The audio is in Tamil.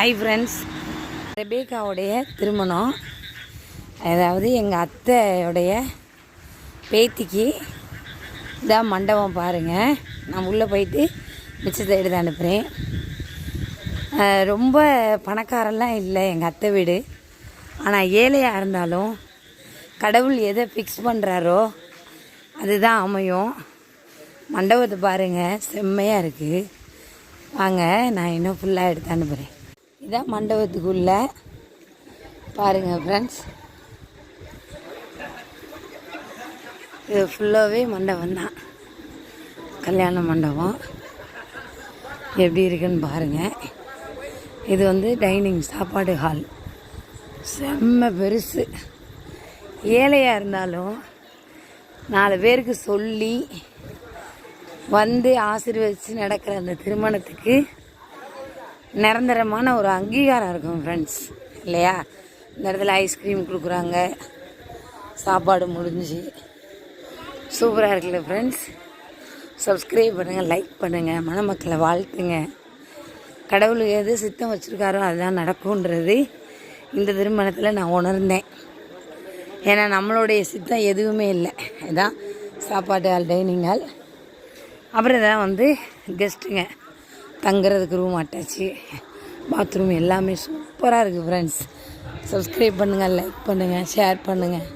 ஹாய் ஃப்ரெண்ட்ஸ் ரெபேக்காவுடைய திருமணம். அதாவது எங்கள் அத்தையுடைய பேத்திக்கு இதான் மண்டபம் பாருங்கள் நான் உள்ளே போயிட்டு மிச்சத்தை எடுத்து அனுப்புகிறேன் ரொம்ப பணக்காரெல்லாம் இல்லை எங்கள் அத்தை வீடு. ஆனால் ஏழையாக இருந்தாலும் கடவுள் எதை ஃபிக்ஸ் பண்ணுறாரோ அதுதான் அமையும். மண்டபத்தை பாருங்கள் செம்மையாக இருக்குது வாங்க நான் இன்னும் ஃபுல்லாக எடுத்து அனுப்புகிறேன் இதான் மண்டபத்துக்குள்ள. பாருங்கள் ஃப்ரெண்ட்ஸ் இது ஃபுல்லாகவே மண்டபம் தான் கல்யாண மண்டபம். எப்படி இருக்குன்னு பாருங்கள் இது வந்து டைனிங் சாப்பாடு ஹால் செம்ம பெருசு. ஏழையாக இருந்தாலும் நாலு பேருக்கு சொல்லி வந்து ஆசீர்வதித்து நடக்கிற அந்த திருமணத்துக்கு நிரந்தரமான ஒரு அங்கீகாரம் இருக்கும் ஃப்ரெண்ட்ஸ் இல்லையா? இந்த இடத்துல ஐஸ்கிரீம் கொடுக்குறாங்க. சாப்பாடு முடிஞ்சு. சூப்பராக இருக்குல்ல ஃப்ரெண்ட்ஸ் சப்ஸ்கிரைப் பண்ணுங்கள் லைக் பண்ணுங்கள் மணமக்களை வாழ்த்துங்க. கடவுள் எது சித்தம் வச்சுருக்காரோ அதுதான் நடக்கும்ன்றது இந்த திருமணத்தில் நான் உணர்ந்தேன். ஏன்னா நம்மளுடைய சித்தம் எதுவுமே இல்லை. இதான் சாப்பாட்டு ஹால் டைனிங் ஹால் அப்புறம் இதான் வந்து கெஸ்ட்டுங்க தங்குறதுக்கு ரூம் அட்டாச்சு. பாத்ரூம் எல்லாமே சூப்பராக இருக்குது ஃப்ரெண்ட்ஸ் சப்ஸ்கிரைப் பண்ணுங்கள் லைக் பண்ணுங்கள் ஷேர் பண்ணுங்கள்